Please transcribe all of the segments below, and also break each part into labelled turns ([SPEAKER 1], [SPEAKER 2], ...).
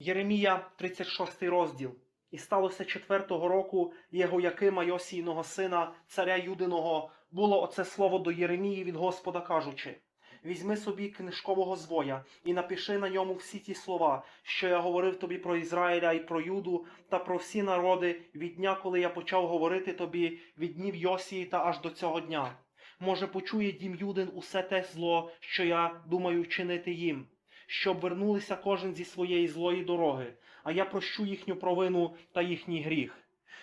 [SPEAKER 1] Єремія, 36 розділ. І сталося четвертого року Єгоякима Йосійного сина, царя Юдиного, було оце слово до Єремії від Господа кажучи: Візьми собі книжкового звоя і напиши на ньому всі ті слова, що я говорив тобі про Ізраїля і про Юду та про всі народи від дня, коли я почав говорити тобі від днів Йосії та аж до цього дня. Може, почує дім Юдин усе те зло, що я думаю вчинити їм, щоб вернулися кожен зі своєї злої дороги, а я прощу їхню провину та їхній гріх.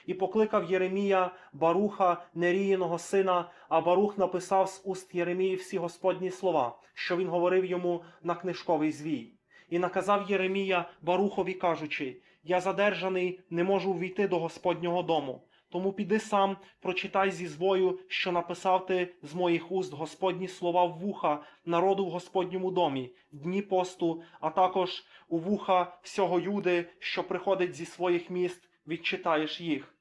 [SPEAKER 1] І покликав Єремія Баруха, Неріїного сина, а Барух написав з уст Єремії всі Господні слова, що він говорив йому на книжковий звій. І наказав Єремія Барухові, кажучи: Я задержаний, не можу ввійти до Господнього дому. Тому піди сам, прочитай зі звою, що написав ти з моїх уст Господні слова в вуха народу в Господньому домі, дні посту, а також у вуха всього юди, що приходить зі своїх міст, відчитаєш їх.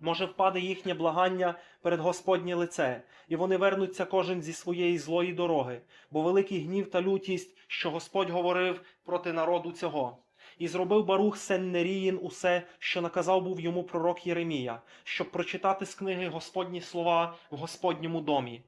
[SPEAKER 1] Може, впаде їхнє благання перед Господнє лице, і вони вернуться кожен зі своєї злої дороги, бо великий гнів та лютість, що Господь говорив проти народу цього. І зробив Барух син Неріїн усе, що наказав був йому пророк Єремія, щоб прочитати з книги Господні слова в Господньому домі.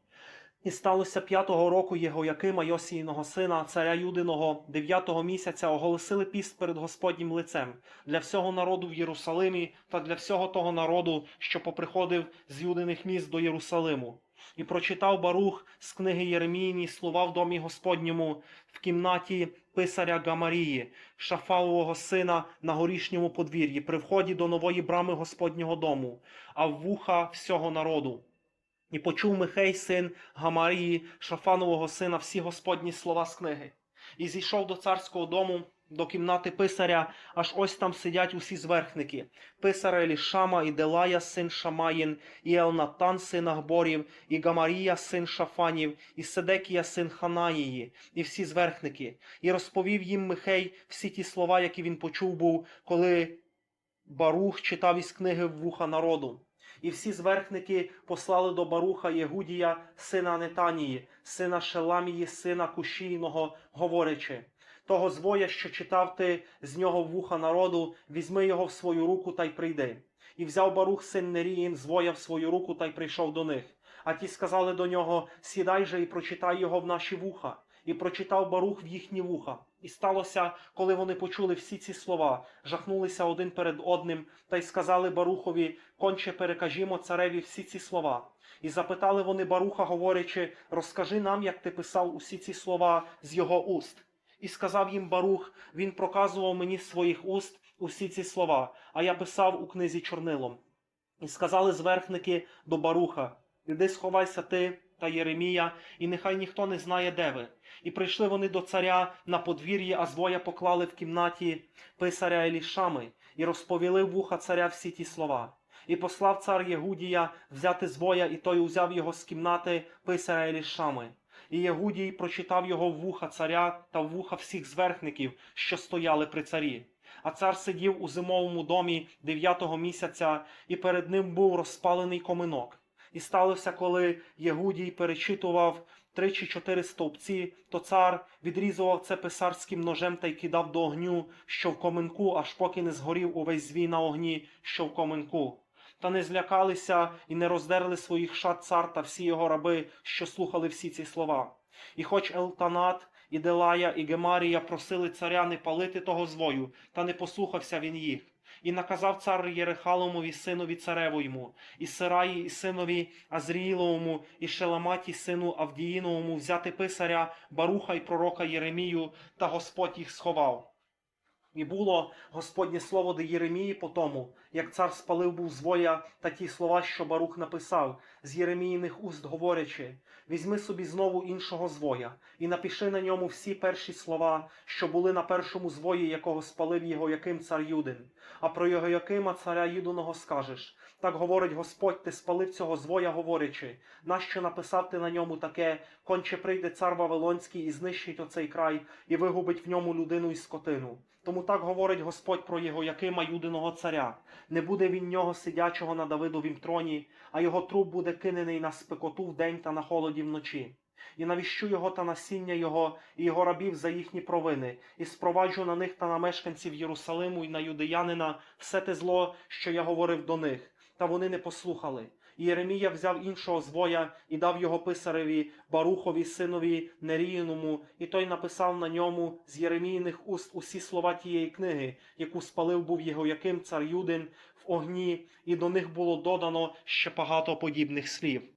[SPEAKER 1] І сталося п'ятого року Єгоякима Йосійного сина, царя Юдиного, дев'ятого місяця оголосили піст перед Господнім лицем для всього народу в Єрусалимі та для всього того народу, що поприходив з юдиних міст до Єрусалиму. І прочитав Барух з книги Єремійні слова в домі Господньому в кімнаті писаря Гамарії, Шафалового сина на горішньому подвір'ї, при вході до нової брами Господнього дому, а в вуха всього народу. І почув Михей, син Гамарії, Шафанового сина, всі Господні слова з книги. І зійшов до царського дому, до кімнати писаря, аж ось там сидять усі зверхники. Писар Елішама, і Делая, син Шамаїн, і Елнатан, син Ахборів, і Гамарія, син Шафанів, і Седекія, син Ханаїї, і всі зверхники. І розповів їм Михей всі ті слова, які він почув був, коли Барух читав із книги вуха народу. І всі зверхники послали до Баруха Єгудія, сина Нетанії, сина Шеламії, сина Кушійного, говорячи: того звоя, що читав ти з нього вуха народу, візьми його в свою руку та й прийди. І взяв Барух син Неріїн звоя в свою руку та й прийшов до них. А ті сказали до нього: Сідай же і прочитай його в наші вуха. І прочитав Барух в їхні вуха. І сталося, коли вони почули всі ці слова, жахнулися один перед одним, та й сказали Барухові, конче перекажімо цареві всі ці слова. І запитали вони Баруха, говорячи, розкажи нам, як ти писав усі ці слова з його уст. І сказав їм Барух, він проказував мені з своїх уст усі ці слова, а я писав у книзі чорнилом. І сказали зверхники до Баруха: Іди сховайся ти та Єремія, і нехай ніхто не знає, де ви. І прийшли вони до царя на подвір'ї, а звоя поклали в кімнаті писаря Елішами, і розповіли в вуха царя всі ті слова. І послав цар Єгудія взяти звоя, і той узяв його з кімнати писаря Елішами. І Єгудій прочитав його вуха царя та вуха всіх зверхників, що стояли при царі. А цар сидів у зимовому домі дев'ятого місяця, і перед ним був розпалений коминок. І сталося, коли Єгудій перечитував три чи чотири стовпці, то цар відрізував це писарським ножем та й кидав до огню, що в коминку, аж поки не згорів увесь звій на огні, що в коминку. Та не злякалися і не роздерли своїх шат цар та всі його раби, що слухали всі ці слова. І хоч Елтанат, і Делая, і Гемарія просили царя не палити того звою, та не послухався він їх. І наказав цар Єрехаломові синові царевойму, і Сираї, і синові Азріїловому, і Шеламаті, сину Авдіїновому взяти писаря Баруха й пророка Єремію, та Господь їх сховав. І було Господнє слово до Єремії по тому, як цар спалив був звоя та ті слова, що Барух написав, з Єреміїних уст говорячи: візьми собі знову іншого звоя, і напиши на ньому всі перші слова, що були на першому звої, якого спалив його яким цар Юдин. А про його якима царя Юдиного скажеш. Так говорить Господь, ти спалив цього звоя, говорячи, нащо написав ти на ньому таке, конче прийде цар Вавилонський і знищить оцей край, і вигубить в ньому людину і скотину. Тому так говорить Господь про його якима юдиного царя. Не буде він нього сидячого на Давидовім троні, а його труп буде кинений на спекоту вдень та на холоді вночі. і навіщу його та насіння його, і його рабів за їхні провини, і спроваджу на них та на мешканців Єрусалиму і на юдеянина все те зло, що я говорив до них, та вони не послухали. Єремія взяв іншого звоя і дав його писареві Барухові, синові Нерійному, і той написав на ньому з Єремійних уст усі слова тієї книги, яку спалив був його яким цар Юдин в огні, і до них було додано ще багато подібних слів.